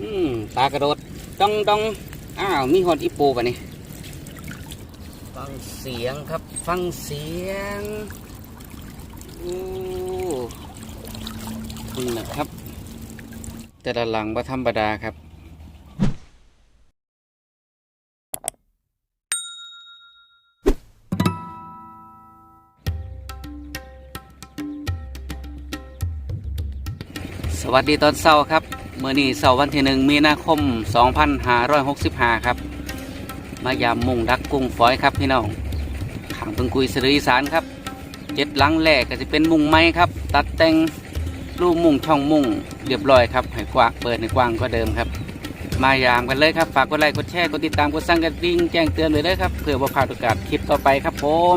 อืมปลากระโดดจ้องจ้องอ้าวมีหอดอีปูปะนี่ฟังเสียงครับ ฟังเสียงโอ้คุณนะครับ แต่ละหลังว่าธรรมดาครับสวัสดีตอนเช้าครับ เมื่อนี้เสาร์วันที่หนึ่งมีนาคม 2565 ครับ มายามมุ่งดักกุ้งฝอยครับพี่น้องขังเพิงคุยสรีสานครับเจ็ดหลังแรกก็จะเป็นมุงไม้ครับ ตัดแต่งรูปมุงช่องมุงเรียบร้อยครับให้กว้างเปิดในกว้างก็เดิมครับ มายามกันเลยครับฝากกดไลค์กดแชร์กดติดตามกดสั่งกระดิ่งแจ้งเตือนเลยเด้อครับเพื่อว่าพลาดโอกาสคลิปต่อไปครับผม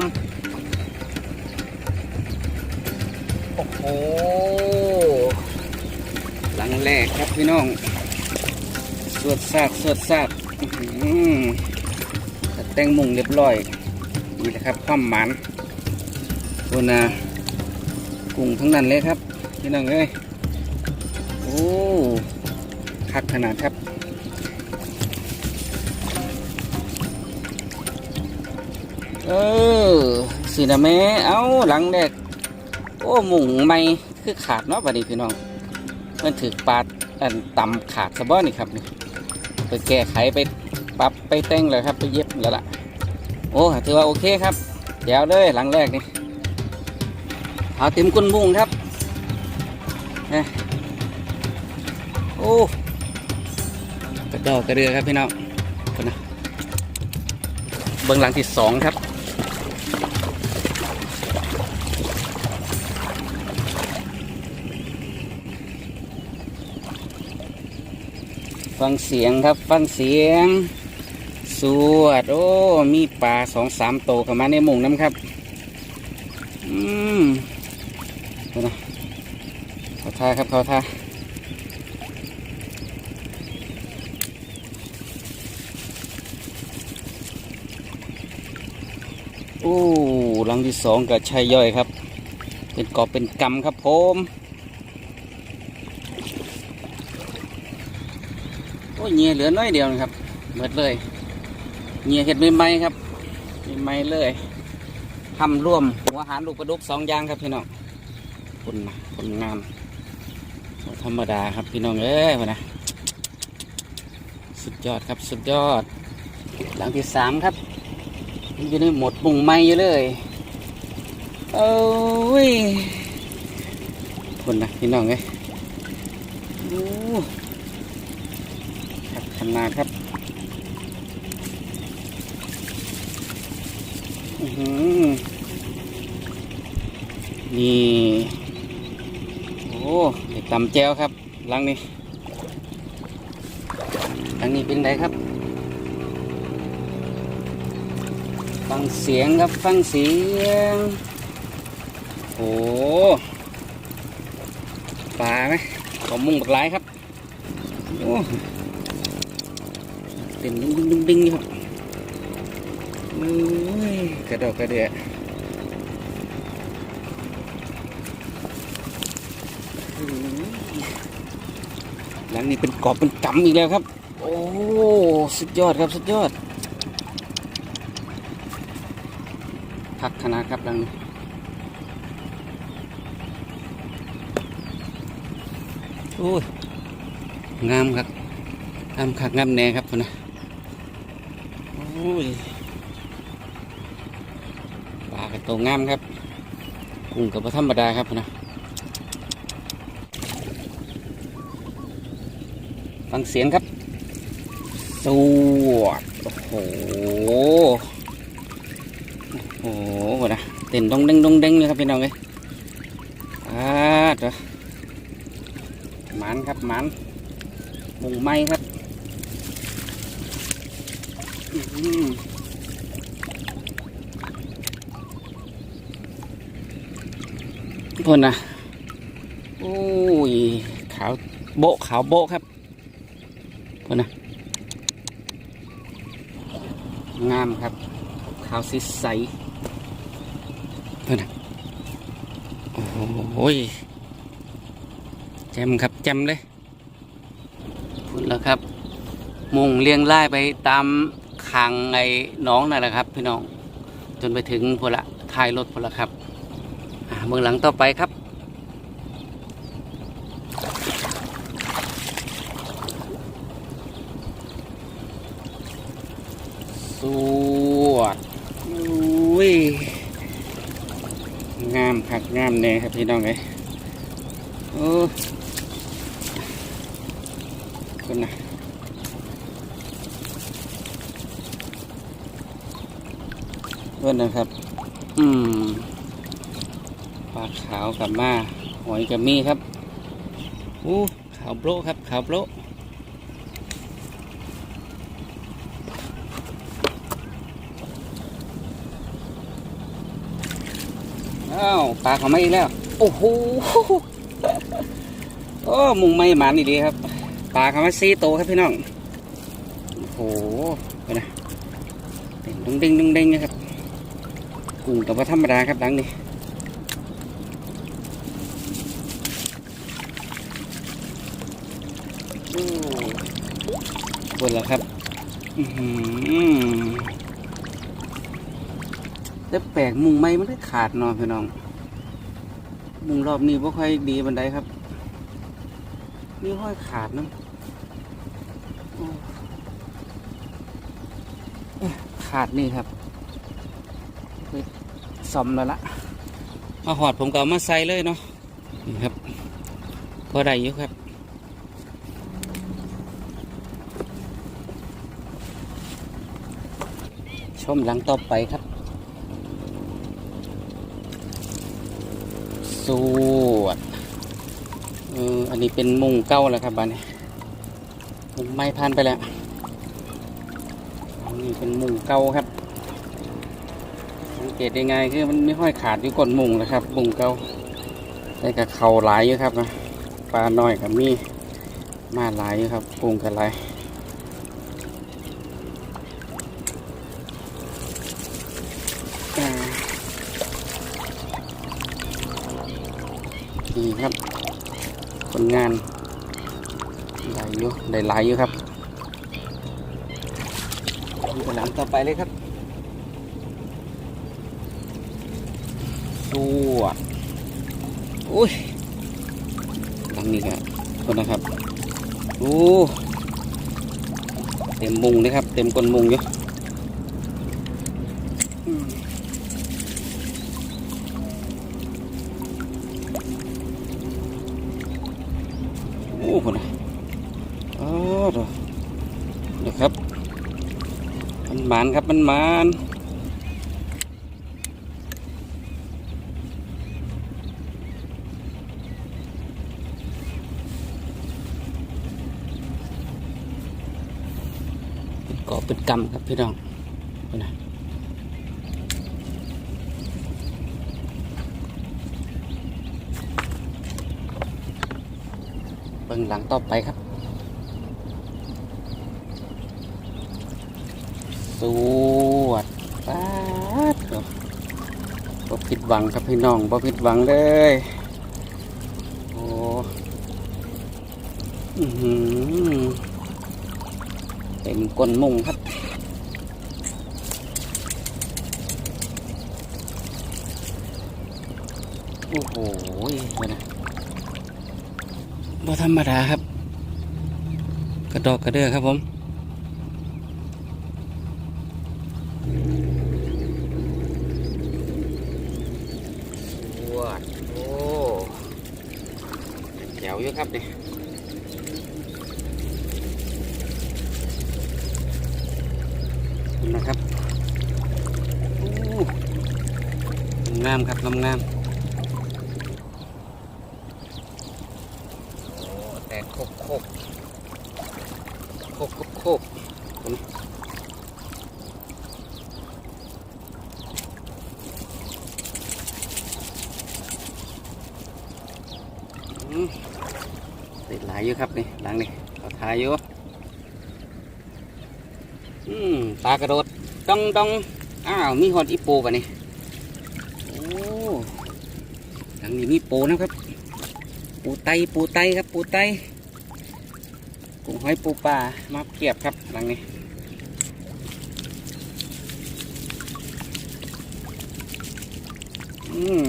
โอ้โห หลังแรกครับพี่น้องสวดซาดสวดซาดอื้อหือตัดแต่งมุงเรียบร้อยนี่แหละครับความหมันตัวนากุ้งทั้งนั้นเลยครับ พี่น้องเอ้ยโอ้คักขนาดครับเออสีนะแม่เอาหลังแรกโอ้มุงไม่คือขาดเนาะบัดนี้พี่น้อง มันถือปาดอันต่ำขาดสะบ้อนี่ครับนี่ไปแก้ไขไปปรับไปแต่งเลยครับไปเย็บแล้วล่ะ โอ้ถือว่าโอเคครับเดี๋ยวเลยหลังแรกนี่เอาเต็มก้นบุ้งครับโอ้กระดอกกระเรือครับพี่น้องคนนะเบื้องหลังที่สองครับ ฟังเสียงครับฟังเสียง สวด โอ้ มีปลาสองสามโตวเข้ามาในมุงน้ำครับ อืมดูนะเขาท่าครับเขาท่าโอ้ลังที่สองกับชัยย่อยครับ เป็นกอบเป็นกำครับผม อ้ยเงียเหลือน้อยเดียวนะครับหมดเลยเงียเห็ดใหม่ๆครับใหม่ๆเลยทำร่วมหัวหารลูกกระดุกสองอย่างครับพี่น้องคนคนงามธรรมดาครับพี่น้องเอ้ยนะสุดยอดครับสุดยอด หลังที่สามครับมันอยู่ในหมดมุงไม้อยู่เลยโอ้ยคนนะพี่น้องเอ้ย โอ้ครับขนาครับอือหือนี่ โอ้เด็กตำแจวครับลังนี้ลังนี้เป็นไงครับ ฟังเสียงครับ ฟังเสียง โอ้ปลาไหมขอมุ่งบักหลายครับ โอ้ เต็มดึงดึงดึงดึงอยู่ครับโอ้ยกระดกกระเดือหลังนี้เป็นกรอบเป็นกำอีกแล้วครับ โอ้ สุดยอดครับสุดยอดพักขนาครับหลังนี้โอ้ยงามครับงามคักงามแน่ครับนะ ยปลากระโตงามครับกุ้งกับธรรมดาครับนะฟังเสียงครับสวดโอ้โหโอ้โหนะเต้นดงเด้งดงเด้งเลยครับพี่น้องเอ้ยอ่าเด้อหมันครับหมันมุงไม้ครับ อืม พ่นนะโอ้ย ขาวโบขาวโบครับพ่นนะงามครับ ขาวสีใสพ่นนะโอ้ยแจมครับแจมเลยผคุณแล้วครับ มุงเลี้ยงไล่ไปตาม คางไอ้น้องนั่นแหละครับ พี่น้องจนไปถึงพนละท้ายรถพนละครับเมืองหลังต่อไปครับสวดอุ้ยงามคักงามแน่ครับพี่น้องเลยโอ้คนนะ พื่อนนะครับ อืมปลาขาวกับมาหอยกับมีครับอู้ขาวโปรครับ ขาวโปรอ้าวปลาเขาไม่อีกแล้ว โอ้โหโอ้มุงไม่หมันอีดีครับปลาเขามาซีโตครับพี่น้อง โอ้โหไปนะเดุงเด้งดุงเด้งนะครับ กุ้งกับว่าธรรมดาครับดังนี้โอ้บนแล้วครับอือหือแต่แปลกมุงไม่มันได้ขาดนอนพี่น้อง มุงรอบนี้บ่ค่อยดีบันไดครับ นี่ห้อยขาดนะโอ้เอ๊ะขาดนี่ครับ ซ่อมแล้วละมาหอดผมก็เอามาใส่เลยเนาะนี่ครับ พอได้อยู่ครับชมหลังต่อไปครับ สวดอออันนี้เป็นมุงเก้าแล้วครับบ้านนี้มุงไม้พันไปแล้วอันนี้เป็นมุงเก้าครับ เกตยังไงคือมันไม่ค่อยขาดอยู่ก้นมุงนะครับมุงเก้าแต่กับเขาหลายอยู่ครับนะปลาน้อยกับมีมาหลายอยู่ครับปุงกันหลายนี่ครับผลงานหลายอยู่ได้หลายอยู่ครับดูไปหลังต่อไปเลยครับ สวอุ้ยหลังนี้ครับคนนะครับโอ้เต็มมุงเลยครับ เต็มก้นมุงอยู่โอ้คนนะอ๋อเดี๋ยวครับ มันหมานครับ มันหมานเป็น กอบเป็นกำครับพี่น้องนะเบิ่งหลังต่อไปครับ สวดปาดเดี๋ยวบ่ผิดหวังครับพี่น้องบ่ผิดหวังเลยโอ้อือหือเต็มก้นมุงครับ โอ้โหนะบ่ธรรมดาครับ กระดอกกระเดือครับผมสวดโอ้แจ๋วอยู่ครับนี่ขอบคุณนะครับงามครับงามงามโอ้แต่โคกโคกโคกโคกโคกคุณอืม ติดหลายอยู่ครับนี่หลังนี่เขาทายอยู่อืมปลากระโดดต้องต้องอ้าวมีหอดอีปูป่ะนี่โอ้หลังนี้มีปูนะครับ ปูไตปูไตครับปูไตกุ้งหอยปูปลามาเกียบครับหลังนี้อืม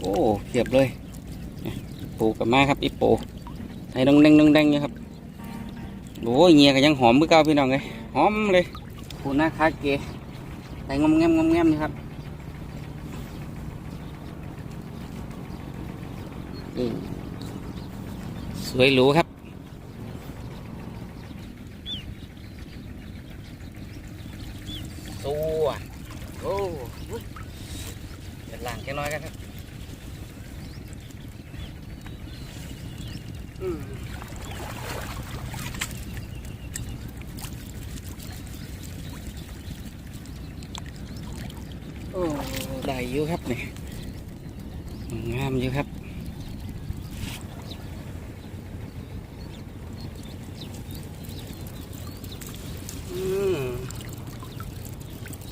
โอ้เกียบเลย ปูกับมาครับอีปูไทยดองแดงดองแดงอยู่ครับโอ้ยเงียก็ยังหอมเมื่อก้าพี่น้องเลยหอมเลยปูหน้าคาเกะแต่งอมแงมงอมแงมนี่ครับสวยหรูครับ สวดโอ้อุ๊ยเดี๋ยวล่างแค่น้อยกันครับอืมโอ้ได้อยู่ครับนี่งามอยู่ครับอืม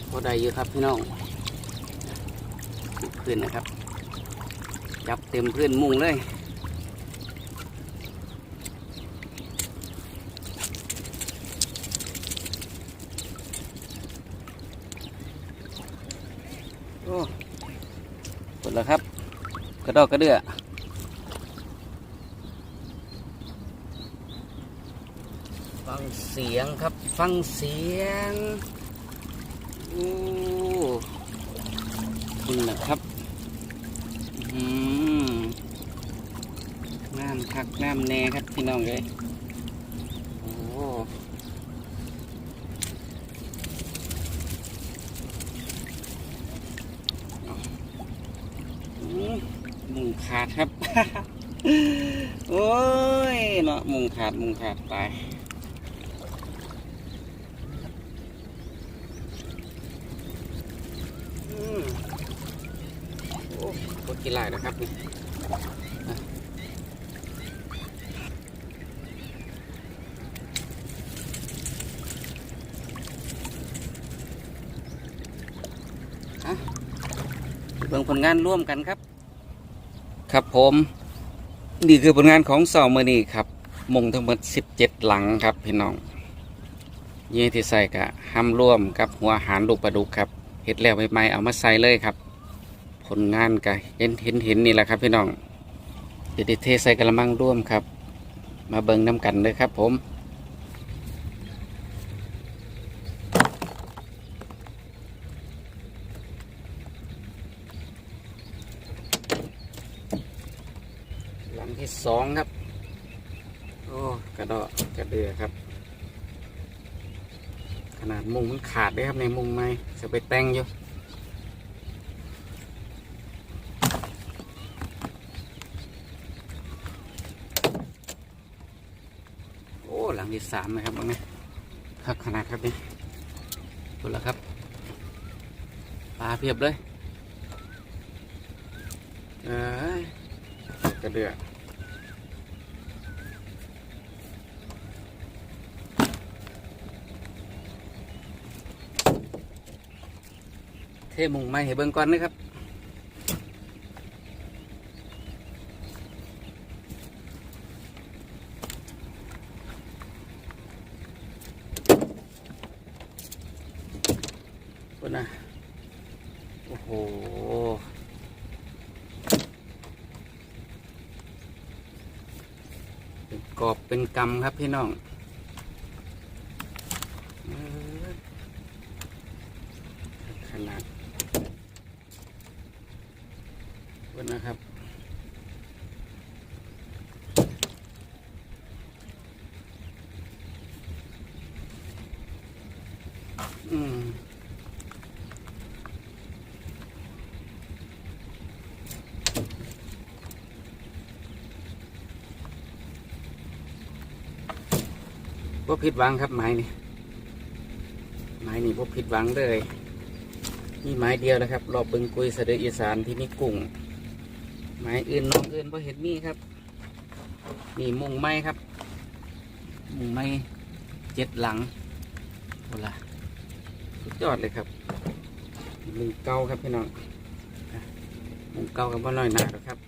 พอได้อยู่ครับพี่น้องพื้นนะครับ จับเต็มพื้นมุงเลย โอ้หมดแล้วครับ กระดอกกระเดือฟังเสียงครับ ฟังเสียงโอ้คุณนะครับอืมงามคักงามแน่ครับพี่น้องเลยโอ้มมุง ขาดครับ โอ้ยเนาะมุงขาดมุงขาดตายอืมโอ้รถกีฬานะครับนี่อะอะเบิ่งผลงานร่วมกันครับ ครับผมนี่คือผลงานของสองมือนี่ครับมงทั้งหมด 17 หลังครับพี่น้องเยี่ที่ใส่กะห้ำร่วมกับหัวหารลูกปลาดุกครับเห็ดแล้วใหม่ๆเอามาใส่เลยครับ ผลงานกะเห็นเห็นเห็นนี่แหละครับพี่น้องเดี๋ยวได้เทใส่กระมังร่วมครับ มาเบิ่งน้ำกันเลยครับผมหลังที่ สองครับ โอ้กระดอกกระเดือครับ ขนาดมุงมันขาดเลยครับในมุงไม้จะไปแต่งอยู่โอ้หลังที่สามนะครับตรงนี้ครับขนาดครับนี่ดูแล้วครับปลาเพียบเลยเอ้ยกระเดือก เทมุงไม้ให้เบิ่งก่อนนะครับคนนะโอ้โหเป็นกอบเป็นกำครับพี่น้องเอ้ยขนาดคนนะครับ อืม พวกผิดหวังครับไม้นี่ไม้นี่พวกผิดหวังเลยนี่ไม้เดียวนะครับ รอบบึงกุยเสด็จอีสานที่นี่กุ้งไม้อื่นน้องอื่นพอเห็นนี่ครับนี่มุงไม้ครับ มุงไม้เจ็ดหลังโอ้ล่ะสุดยอดเลยครับมุงเก่าครับพี่น้องมุงเก่ากับว่าน้อยหนาครับ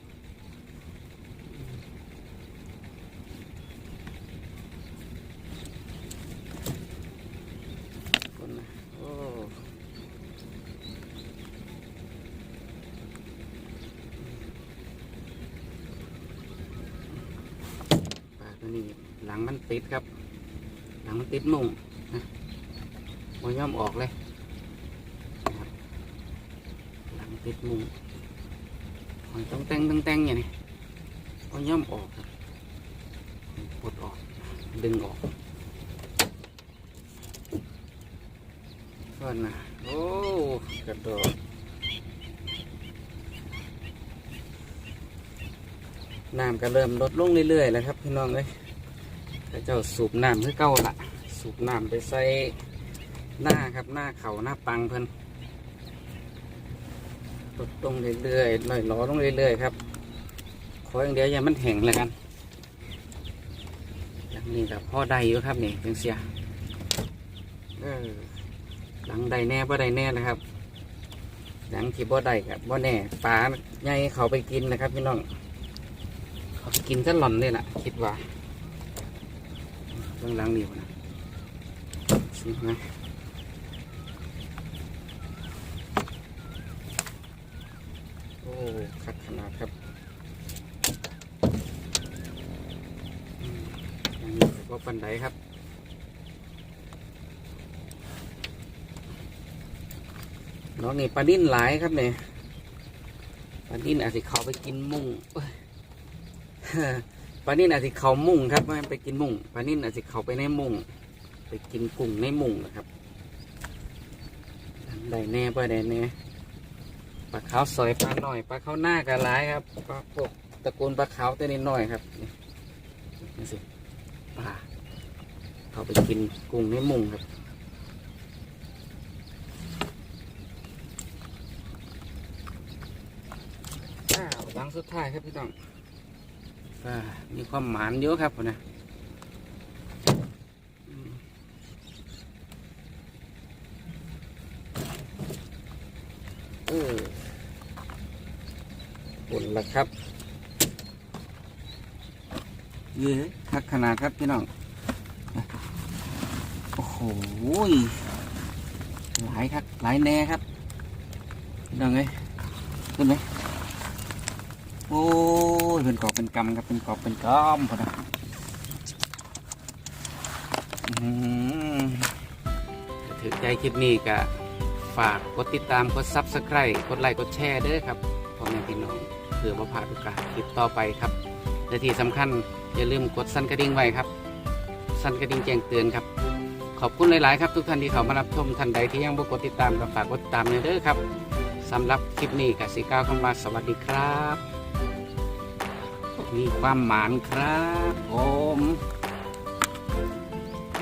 ตัวนี้หลังมันติดครับันติดมุงนะโอย่อมออกเลยนะครับหลังติดมุงมันต้องแต่งต้องแต่งอย่างนี้โอย่อมออกปลดออก ดึงออกก่อนนะโอ้กระโดดน้ำก็เริ่มลดลงเรื่อยๆแล้วครับพี่น้องเลยเจ้าสูบน้ำคือเก่าละ สูบน้ำไปใส่หน้าครับหน้าเขาหน้าปังเพิ่นลดลงเรื่อยๆลอยล้อลงเรื่อยๆครับขออย่างเดียวอย่ามันแห้งแล้วกันอย่างนี้กับพ่อใดอยู่ครับนี่จังเสียเออหลังใดแน่บ่ใดแน่นะครับหลังที่บ่ใดกับบ่แน่ปลาใหญ่เขาไปกินนะครับพี่น้องเขาไปกินซะหล่อนเลยล่ะ คิดว่าเบื้องหลังนี่นะ สิไหมโอ้คัดขนาดครับอันนี้ก็ปันไดครับน้องนี่ปลาดิ้นหลายครับเนี่ยปลาดิ้นอาจจะเขาไปกินมุ้งปลาดิ้นอาจจะเขามุ้งครับไม่ไปกินมุ้งปลาดิ้นอาจจะเขาไปในมุ้ง ไปกินกุ้งในมุงนะครับได้แน่ปลาได้แน่ปลาขาวสอยปลาหน่อยปลาข้าวหน้ากันหลายครับปลาพวกตระกูลปลาขาวตัวนี้หน่อยครับนี่สิปลาเขาไปกินกุ้งในมุงครับอ้าวหลังสุดท้ายครับพี่น้องมีความหมานเยอะครับผมนะอืมเออปุ่น ละครับเย้คักขนาดครับพี่น้อง โอ้โหหลายครับหลายแน่ครับพี่น้องเอ้ยขึ้นไหมโอ้ยเป็นกอบเป็นกำครับเป็นกอบเป็นกำพอนะอื้อหือถือใจคลิปนี้ก็ฝากกดติดตามกดซับสไครต์กดไลค์กดแชร์เด้อครับพ่อแม่พี่น้อง คือมาพลาดโอกาสคลิปต่อไปครับและที่สำคัญอย่าลืมกดสั่นกระดิ่งไว้ครับ สั่นกระดิ่งแจ้งเตือนครับ ขอบคุณหลาย ๆ ครับ ทุกท่านที่เข้ามารับชมท่านใดที่ยังบ่กดติดตามก็ฝากกดติดตามเลยเด้อครับสำหรับคลิปนี้กสิก้าวคำว่าสวัสดีครับ มีความหมานครับผม